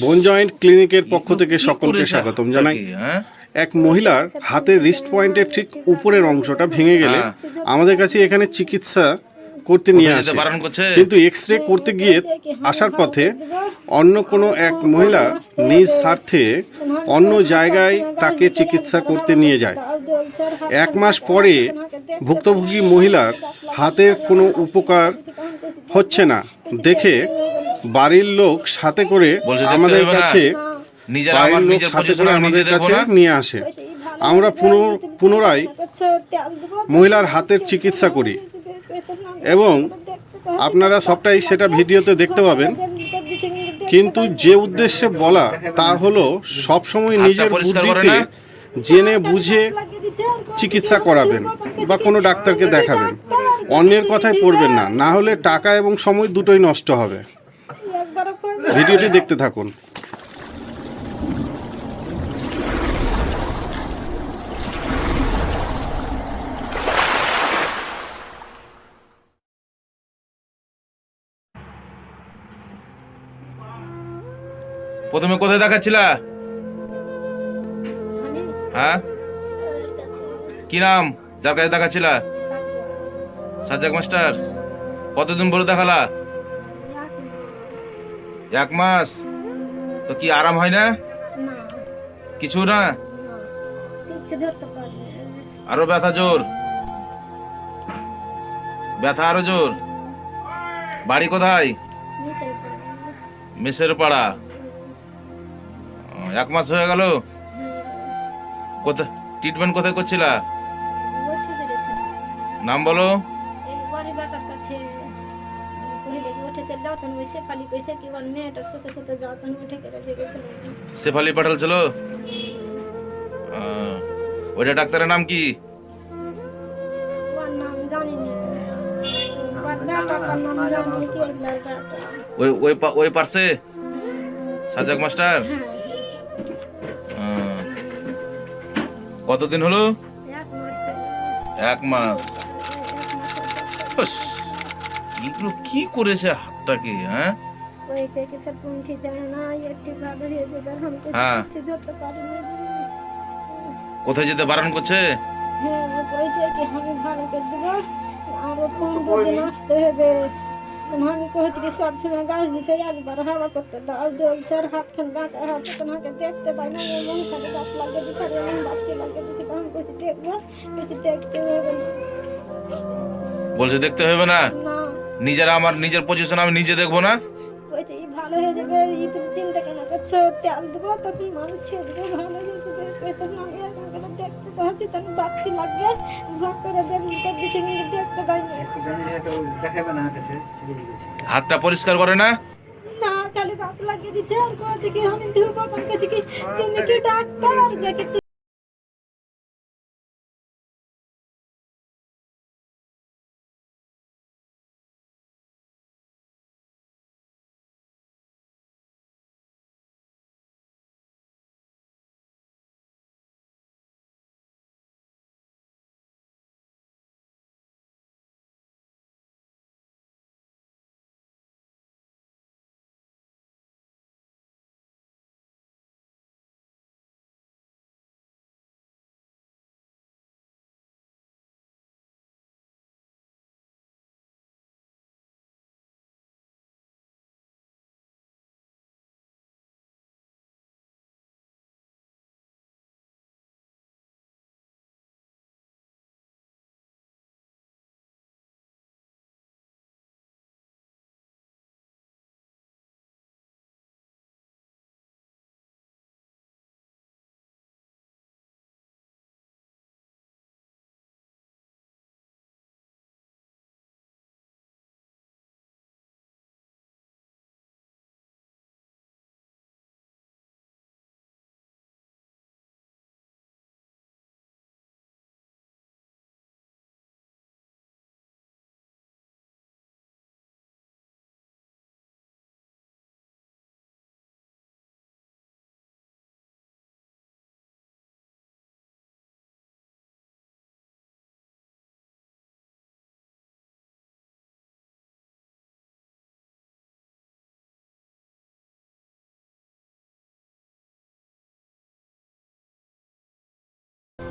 বন জয়েন্ট ক্লিনিকের পক্ষ থেকে সকলকে স্বাগতম জানাই। হ্যাঁ? এক মহিলার হাতের রিস্ট পয়েন্টের ঠিক উপরের অংশটা ভেঙে গেলে হ্যাঁ। আমাদের কাছে এখানে চিকিৎসা করতে নিয়ে আসে? কিন্তু এক্স রে করতে গিয়ে আসার পথে অন্য কোনো এক মহিলা নিজ স্বার্থে অন্য জায়গায় তাকে চিকিৎসা করতে নিয়ে যায়। এক মাস পরে ভুক্তভোগী মহিলার হাতের কোনো উপকার হচ্ছে না। দেখে বাড়ির লোক সাথে করে আমাদের কাছে বাড়ির আমার লোক নিজের সাথে করে আমাদের কাছে নিয়ে আসে। আমরা পুনর- পুনরায় মহিলার হাতের চিকিৎসা করি। এবং আপনারা সবটাই সেটা ভিডিওতে দেখতে পাবেন। কিন্তু যে উদ্দেশ্যে বলা তা হলো সবসময় নিজের বুদ্ধিতে জেনে বুঝে চিকিৎসা করাবেন বা কোনো ডাক্তারকে দেখাবেন। অন্যের কথায় পড়বেন না। না হলে টাকা এবং সময় দুটোই নষ্ট হবে। ভিডিওটি দেখতে থাকুন। প্রথমে কোথায় দেখাচ্ছিলা? হ্যাঁ? কি নাম? যার কাছে দেখাচ্ছিলা? সাজ্জাক মাস্টার কতদিন বলে দেখালা? এক মাস? তো কি আরাম হয় না? কিছু না? আরও ব্যথা জোর? ব্যথা আরও জোর? বাড়ি কোথায়? মেসের পাড়া। এক মাস হয়ে গেল। কোথায় ট্রিটমেন্ট কোথায় করছিলা? নাম বলো। শেফালি পাঠাল ছিল ওইটা ডাক্তারের নাম কি? ওই ওই পা- ওই পার্সে সাজাক মাস্টার? কতদিন হলো? এক মাস। উস, এগুলো কি করেছে হাতটাকে হ্যাঁ? হয়ে। কোথায় যেতে বারণ করছে? হ্যাঁ কি আরও পনেরো দিন আসতে হবে? আমি কহছি কি সবসময় গাছ দিচ্ছে একবার হাওয়া করতে দাও জ্বলছে আর হাত খান বাঁকা হাত তোমাকে দেখতে পাই না এমন খালি গাছ লাগিয়ে দিচ্ছে আর এমন বাতি লাগিয়ে দিচ্ছে আমি কইছি দেখব কিছু দেখতে হবে। বলছে দেখতে হবে না? না নিজের আমার নিজের পজিশন আমি নিজে দেখব না? বলছে এই ভালো হয়ে যাবে। এই তুমি চিন্তা কেন করছ? তেল দেবো তখন মানুষ ছেড়ে দেবো ভালো হয়ে যাবে। কইতে না আমি দেখতে তো হচ্ছে তখন বাতি লাগিয়ে ভাগ করে দেখতে দিচ্ছে কিন্তু দেখতে পাই না হাতটা পরিষ্কার করে না? না খালি বাত লাগিয়ে দিচ্ছে আর কি আমি ধুবো কাছে কি? তুমি কি ডাক্তার?